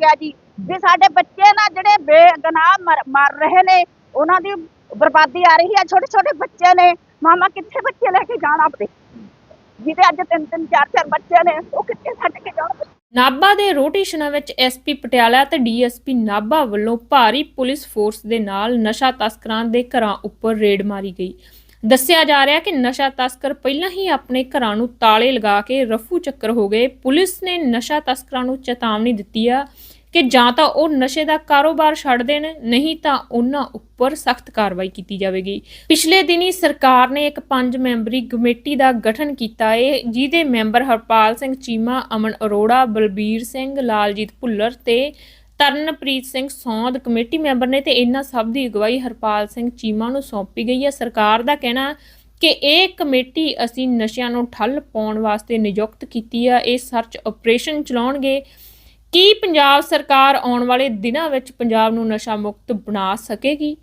ਗਿਆ ਜੀ। ਵੀ ਸਾਡੇ ਬੱਚੇ ਨਾ ਜਿਹੜੇ ਬੇਗਨਾਹ ਮਰ- ਰਹੇ ਨੇ, ਉਹਨਾਂ ਦੀ ਬਰਬਾਦੀ ਆ ਰਹੀ ਆ ਛੋਟੇ ਛੋਟੇ ਬੱਚੇ ਨੇ। ਮਾਮਾ, ਕਿੱਥੇ ਬੱਚੇ ਲੈ ਕੇ ਜਾਣ ਆਪਦੇ? ਜਿਹਦੇ ਅੱਜ ਤਿੰਨ ਤਿੰਨ ਚਾਰ ਚਾਰ ਬੱਚੇ ਨੇ, ਉਹ ਕਿੱਥੇ ਛੱਡ ਕੇ ਜਾਣ? ਨਾਭਾ ਦੇ ਰੋਟੇਸ਼ਨਾਂ ਵਿੱਚ ਐਸਪੀ ਪਟਿਆਲਾ ਤੇ ਡੀਐਸਪੀ ਨਾਭਾ ਵੱਲੋਂ ਭਾਰੀ ਪੁਲਿਸ ਫੋਰਸ ਦੇ ਨਾਲ ਨਸ਼ਾ ਤਸਕਰਾਂ ਦੇ ਘਰਾਂ ਉੱਪਰ ਰੇਡ ਮਾਰੀ ਗਈ। ਦੱਸਿਆ ਜਾ ਰਿਹਾ ਕਿ ਨਸ਼ਾ ਤਸਕਰ ਪਹਿਲਾਂ ਹੀ ਆਪਣੇ ਘਰਾਂ ਨੂੰ ਤਾਲੇ ਲਗਾ ਕੇ ਰਫੂ ਚੱਕਰ ਹੋ ਗਏ। ਪੁਲਿਸ ਨੇ ਨਸ਼ਾ ਤਸਕਰਾਂ ਨੂੰ ਚੇਤਾਵਨੀ ਦਿੱਤੀ ਆ ਕਿ ਜਾਂ ਤਾਂ ਉਹ ਨਸ਼ੇ ਦਾ ਕਾਰੋਬਾਰ ਛੱਡ ਦੇਣ, ਨਹੀਂ ਤਾਂ ਉਹਨਾਂ ਉੱਪਰ ਸਖਤ ਕਾਰਵਾਈ ਕੀਤੀ ਜਾਵੇਗੀ। ਪਿਛਲੇ ਦਿਨੀ ਸਰਕਾਰ ਨੇ ਇੱਕ ਪੰਜ ਮੈਂਬਰੀ ਕਮੇਟੀ ਦਾ ਗਠਨ ਕੀਤਾ ਹੈ ਜਿਹਦੇ ਮੈਂਬਰ ਹਰਪਾਲ ਸਿੰਘ ਚੀਮਾ, ਅਮਨ ਅਰੋੜਾ, ਬਲਬੀਰ ਸਿੰਘ, ਲਾਲਜੀਤ ਭੁੱਲਰ ਤੇ ਤਰਨਪ੍ਰੀਤ ਸਿੰਘ ਸੌਂਦ ਕਮੇਟੀ ਮੈਂਬਰ ਨੇ ਤੇ ਇਹਨਾਂ ਸਭ ਦੀ ਅਗਵਾਈ ਹਰਪਾਲ ਸਿੰਘ ਚੀਮਾ ਨੂੰ ਸੌਂਪੀ ਗਈ ਹੈ। ਸਰਕਾਰ ਦਾ ਕਹਿਣਾ ਕਿ ਇਹ ਕਮੇਟੀ ਅਸੀਂ ਨਸ਼ਿਆਂ ਨੂੰ ਠੱਲ ਪਾਉਣ ਵਾਸਤੇ ਨਿਯੁਕਤ ਕੀਤੀ ਆ। ਇਹ ਸਰਚ ਆਪਰੇਸ਼ਨ ਚਲਾਉਣਗੇ। ਕੀ ਪੰਜਾਬ ਸਰਕਾਰ ਆਉਣ ਵਾਲੇ ਦਿਨਾਂ ਵਿੱਚ ਪੰਜਾਬ ਨੂੰ ਨਸ਼ਾ ਮੁਕਤ ਬਣਾ ਸਕੇਗੀ?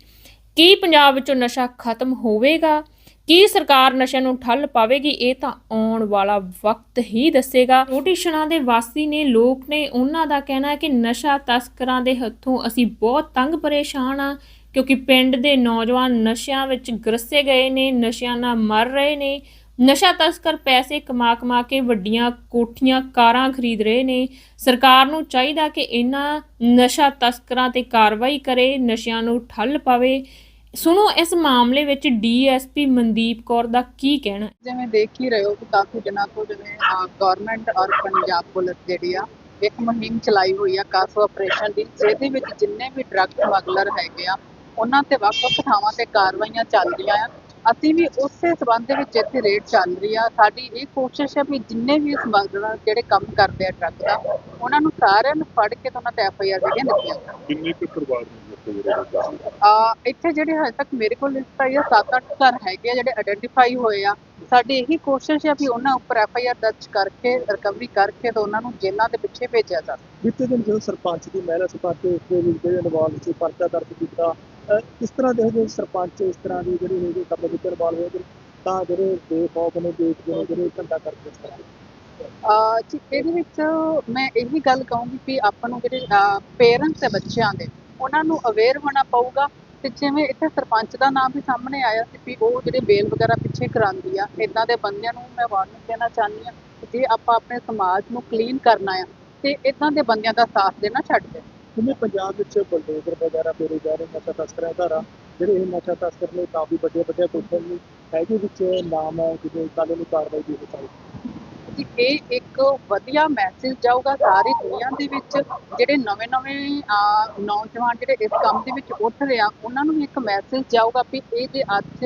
ਕੀ ਪੰਜਾਬ ਵਿੱਚੋਂ ਨਸ਼ਾ ਖਤਮ ਹੋਵੇਗਾ? ਕੀ ਸਰਕਾਰ ਨਸ਼ਿਆਂ ਨੂੰ ਠੱਲ ਪਾਵੇਗੀ, ਇਹ ਤਾਂ ਆਉਣ ਵਾਲਾ ਵਕਤ ਹੀ ਦੱਸੇਗਾ। ਰੋਟੀਸ਼ਨਾਂ ਦੇ ਵਾਸੀ ਨੇ, ਲੋਕ ਨੇ ਉਹਨਾਂ ਦਾ ਕਹਿਣਾ ਹੈ ਕਿ ਨਸ਼ਾ ਤਸਕਰਾਂ ਦੇ ਹੱਥੋਂ ਅਸੀਂ ਬਹੁਤ ਤੰਗ ਪਰੇਸ਼ਾਨ ਆ ਕਿਉਂਕਿ ਪਿੰਡ ਦੇ ਨੌਜਵਾਨ ਨਸ਼ਿਆਂ ਵਿੱਚ ਗਰਸੇ ਗਏ ਨੇ, ਨਸ਼ਿਆਂ ਨਾਲ ਮਰ ਰਹੇ ਨੇ। ਨਸ਼ਾ ਤਸਕਰ ਪੈਸੇ ਕਮਾ ਕਮਾ ਕੇ ਵੱਡੀਆਂ ਕੋਠੀਆਂ ਕਾਰਾਂ ਖਰੀਦ ਰਹੇ ਨੇ। ਸਰਕਾਰ ਨੂੰ ਚਾਹੀਦਾ ਕਿ ਇਹਨਾਂ ਨਸ਼ਾ ਤਸਕਰਾਂ ਤੇ ਕਾਰਵਾਈ ਕਰੇ, ਨਸ਼ਿਆਂ ਨੂੰ ਠੱਲ ਪਾਵੇ। ਸੁਣੋ ਇਸ ਮਾਮਲੇ ਵਿੱਚ ਡੀਐਸਪੀ ਮਨਦੀਪ ਕੌਰ ਦਾ ਕੀ ਕਹਿਣਾ ਹੈ। ਜਿਵੇਂ ਦੇਖ ਹੀ ਰਹੇ ਹੋ ਕਿ ਕਾਫੀ ਦਿਨਾਂ ਤੋਂ ਜਿਵੇਂ ਗਵਰਨਮੈਂਟ ਔਰ ਪੰਜਾਬ ਪੁਲਿਸ ਜਿਹੜੀ ਆ ਇੱਕ ਮੁਹਿੰਮ ਚਲਾਈ ਹੋਈ ਆ ਕਾਸੋ ਆਪਰੇਸ਼ਨ ਦੀ ਜਿਹਦੇ ਵਿੱਚ ਜਿੰਨੇ ਵੀ ਡਰੱਗ ਸਮਗਲਰ ਹੈਗੇ ਆ ਉਹਨਾਂ ਤੇ ਵੱਖ-ਵੱਖ ਥਾਵਾਂ ਤੇ ਕਾਰਵਾਈਆਂ ਚੱਲ ਰਹੀਆਂ ਆ। ਅਸੀਂ ਵੀ ਉਸੇ ਸਬੰਧ ਦੇ ਵਿੱਚ ਇੱਥੇ ਰੇਡ ਚੱਲ ਰਹੀ ਆ। ਸਾਡੀ ਇਹ ਕੋਸ਼ਿਸ਼ ਹੈ ਵੀ ਜਿੰਨੇ ਵੀ ਸਮਗਲਰ ਜਿਹੜੇ ਕੰਮ ਕਰਦੇ ਆ ਡਰੱਗ ਦਾ ਉਹਨਾਂ ਨੂੰ ਸਾਰਿਆਂ ਨੂੰ ਫੜ ਕੇ ਤੇ ਉਹਨਾਂ ਤੇ ਐਫ ਆਈ ਆਰ ਜਿਹੜੀਆਂ ਦਿੱਤੀਆਂ ਜਾਣ। ਕਿੰਨੇ ਕੁ ਪਰਿਵਾਰ ਨੇ? ਇੱਥੇ ਜਿਹੜੇ ਰਹਿੰਦੇ ਸੀ? ਆ ਇੱਥੇ ਜਿਹੜੇ ਹਜੇ ਤੱਕ ਮੇਰੇ ਕੋਲ ਲਿਸਟ ਆਈ ਆ 7-8 ਘਰ ਹੈਗੇ ਆ ਜਿਹੜੇ ਆਇਡੈਂਟੀਫਾਈ ਹੋਏ ਆ। ਸਾਡੀ ਇਹੀ ਕੋਸ਼ਿਸ਼ ਹੈ ਵੀ ਉਹਨਾਂ ਉੱਪਰ ਐਫ ਆਈ ਆਰ ਦਰਜ ਕਰਕੇ ਰਿਕਵਰੀ ਕਰਕੇ ਤੇ ਉਹਨਾਂ ਨੂੰ ਜੇਲ੍ਹਾਂ ਦੇ ਪਿੱਛੇ ਭੇਜਿਆ ਜਾਵੇ। ਬੀਤੇ ਦਿਨ ਜਦੋਂ ਸਰਪੰਚ ਦੀ ਮਹਿਲਾ ਸਰਪੰਚ ਉਸ ਦੇ ਵਿੱਚ ਜਿਹੜੇ ਇਨਵੋਲਵ ਸੀ ਪਰਚਾ ਦਰਜ ਕੀਤਾ। ਕਿਸ ਤਰ੍ਹਾਂ ਦੇ ਜਿਹੜੇ ਸਰਪੰਚ ਇਸ ਤਰ੍ਹਾਂ ਦੀ ਜਿਹੜੀ ਹੈਗੀ ਕੰਮ ਵਿੱਚ ਇਨਵੋਲਵ ਹੋਏ ਤਾਂ ਜਿਹੜੇ ਬੇਖੌਫ ਨੇ ਦੇਖਦੇ ਨੇ ਜਿਹੜੇ ਧੰਦਾ ਕਰਦੇ ਇਸ ਤਰ੍ਹਾਂ ਆ ਜੀ ਇਹਦੇ ਵਿੱਚ ਮੈਂ ਇਹੀ ਗੱਲ ਕਹੂੰਗੀ ਵੀ ਆਪਾਂ ਨੂੰ ਜਿਹੜੇ ਪੇਰੈਂਟਸ ਹੈ ਬੱਚਿਆਂ ਦੇ ਉਹਨਾਂ ਨੂੰ ਅਵੇਅਰ ਹੋਣਾ ਪਊਗਾ ਤੇ ਜਿਵੇਂ ਇੱਥੇ ਸਰਪੰਚ ਦਾ ਨਾਮ ਵੀ ਸਾਹਮਣੇ ਆਇਆ ਸੀ ਵੀ ਉਹ ਜਿਹੜੇ ਬੇਲ ਵਗੈਰਾ ਪਿੱਛੇ ਕਰਾਉਂਦੀ ਆ ਇਦਾਂ ਦੇ ਬੰਦਿਆਂ ਨੂੰ ਮੈਂ ਵਾਰਨਿੰਗ ਦੇਣਾ ਚਾਹੁੰਦੀ ਆ ਕਿ ਜੇ ਆਪਾਂ ਆਪਣੇ ਸਮਾਜ ਨੂੰ ਕਲੀਨ ਕਰਨਾ ਆ ਤੇ ਇਦਾਂ ਦੇ ਬੰਦਿਆਂ ਦਾ ਸਾਥ ਦੇਣਾ ਛੱਡ ਦੇ। ਜਿਵੇਂ ਪੰਜਾਬ ਵਿੱਚ ਬਲਡੋਜ਼ਰ ਵਗੈਰਾ ਫੇਰੇ ਜਾ ਰਹੇ ਨਸ਼ਾ ਤਸਕਰਾਂ ਘਰਾਂ, ਜਿਹੜੇ ਇਹ ਨਸ਼ਾ ਤਸਕਰ ਨੇ ਕਾਫੀ ਵੱਡੇ ਵੱਡੇ ਪੁਲਿਸ ਨੇ ਹੈਗੇ ਵਿੱਚ ਨਾਮ ਹੈ ਜਿਵੇਂ ਕਾਨੂੰਨੀ ਕਾਰਵਾਈ ਦੀ ਹੋ ਸਕਦੀ ਕਿ ਇਹ ਇੱਕ ਵਧੀਆ ਮੈਸੇਜ ਜਾਊਗਾ ਸਾਰੀ ਦੁਨੀਆ ਦੇ ਵਿੱਚ। ਜਿਹੜੇ ਨਵੇਂ-ਨਵੇਂ ਨੌਜਵਾਨ ਜਿਹੜੇ ਇਸ ਕੰਮ ਦੇ ਵਿੱਚ ਉੱਠ ਰਹੇ ਆ, ਉਹਨਾਂ ਨੂੰ ਇੱਕ ਮੈਸੇਜ ਜਾਊਗਾ ਵੀ ਇਹ ਜੇ ਅੱਜ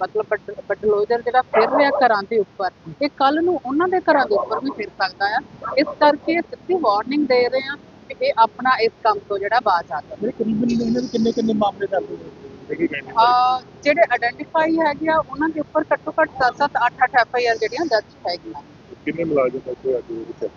ਮਤਲਬ ਬਟਲੋਜਰ ਜਿਹੜਾ ਫਿਰ ਰਿਹਾ ਘਰਾਂ ਦੇ ਉੱਪਰ, ਇਹ ਕੱਲ ਨੂੰ ਉਹਨਾਂ ਦੇ ਘਰਾਂ ਦੇ ਉੱਪਰ ਵੀ ਫਿਰ ਸਕਦਾ ਆ। ਇਸ ਕਰਕੇ ਸਿੱਧੀ ਵਾਰਨਿੰਗ ਦੇ ਰਹੇ ਆ ਕਿ ਇਹ ਆਪਣਾ ਇਸ ਕੰਮ ਤੋਂ ਜਿਹੜਾ ਬਾਜ਼ ਆ। ਜਾਵੇ ਕਰੀਬਨ ਇਹਨਾਂ ਦੇ ਕਿੰਨੇ ਕਿੰਨੇ ਮਾਮਲੇ ਦਰਜ ਹੋਏ ਜਿਹੜੇ ਆਇਡੈਂਟੀਫਾਈ ਹੈਗੇ ਆ ਉਹਨਾਂ ਦੇ ਉੱਪਰ ਘੱਟੋ ਘੱਟ 7-7 8-8 ਐਫ ਆਈ ਆਰ ਜਿਹੜੀਆਂ ਦਰਜ ਹੈਗੀਆਂ ਕਿੰਨੇ ਮੁਲਾਜ਼ਮ ਇੱਥੇ ਅੱਜ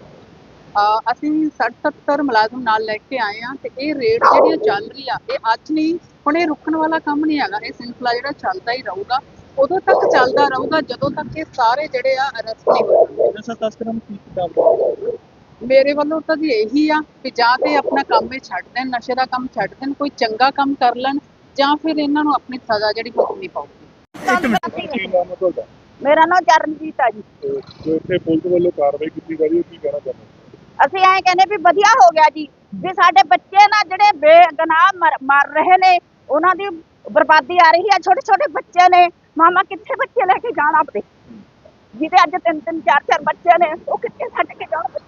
ਅਹ ਅਸੀਂ 60-70 ਮੁਲਾਜ਼ਮ ਨਾਲ ਲੈ ਕੇ ਆਏ ਆ ਤੇ ਇਹ ਰੇਟ ਜਿਹੜੀ ਇਹ ਚੱਲ ਰਹੀ ਆ ਇਹ ਅੱਜ ਨਹੀਂ ਹੁਣ ਇਹ ਰੁਕਣ ਵਾਲਾ ਕੰਮ ਨਹੀਂ ਹੈਗਾ ਇਹ ਸਿਲਸਿਲਾ ਜਿਹੜਾ ਚੱਲਦਾ ਹੀ ਰਹੂਗਾ। ਉਦੋਂ ਤੱਕ ਚੱਲਦਾ ਰਹੂਗਾ ਜਦੋਂ ਤੱਕ ਇਹ ਸਾਰੇ ਜਿਹੜੇ ਆ ਅਰੈਸਟ ਨਹੀਂ ਹੋ ਜਾਂਦੇ। ਨਸ਼ਾ ਤਸਕਰਾਂ ਨੂੰ ਕੀ ਕਿਤਾਬ ਮੇਰੇ ਵੱਲੋਂ ਤਾਂ ਜੀ ਇਹੀ ਆ ਕਿ ਜਾਂ ਤੇ ਆਪਣਾ ਕੰਮ ਇਹ ਛੱਡ ਦੇਣ ਨਸ਼ੇ ਦਾ ਕੰਮ ਛੱਡ ਦੇਣ ਕੋਈ ਚੰਗਾ ਕੰਮ ਕਰ ਲੈਣ ਜਾਂ ਫਿਰ ਇਹਨਾਂ ਨੂੰ ਆਪਣੀ ਸਜ਼ਾ ਜਿਹੜੀ ਭੁਗਤਣੀ ਪਊਗੀ। ਕੀ ਨਾਮ ਹੈ ਤੁਹਾਡਾ? ਮੇਰਾ ਨਾਮ ਚਰਨਜੀਤ ਆ ਜੀ। ਤੇ ਜੋ ਇੱਥੇ ਪੁਲਿਸ ਵੱਲੋਂ ਕਾਰਵਾਈ ਕੀਤੀ ਜਾ ਰਹੀ ਹੈ ਕੀ ਕਹਿਣਾ ਚਾਹੁੰਦੇ ਹੋ? ਅਸੀਂ ਐਂ ਕਹਿੰਦੇ ਵੀ ਵਧੀਆ ਹੋ ਗਿਆ ਜੀ ਵੀ ਸਾਡੇ ਬੱਚੇ ਨਾ ਜਿਹੜੇ ਬੇਗਨਾਹ ਮਰ ਮਰ ਰਹੇ ਨੇ ਉਹਨਾਂ ਦੀ ਬਰਬਾਦੀ ਆ ਰਹੀ ਆ ਛੋਟੇ ਛੋਟੇ ਬੱਚੇ ਨੇ ਮਾਮਾ ਕਿੱਥੇ ਬੱਚੇ ਲੈ ਕੇ ਜਾਣ ਆਪਦੇ? ਜਿਹਦੇ ਅੱਜ ਤਿੰਨ ਤਿੰਨ ਚਾਰ ਚਾਰ ਬੱਚੇ ਨੇ ਉਹ ਕਿੱਥੇ ਛੱਡ ਕੇ ਜਾਣ?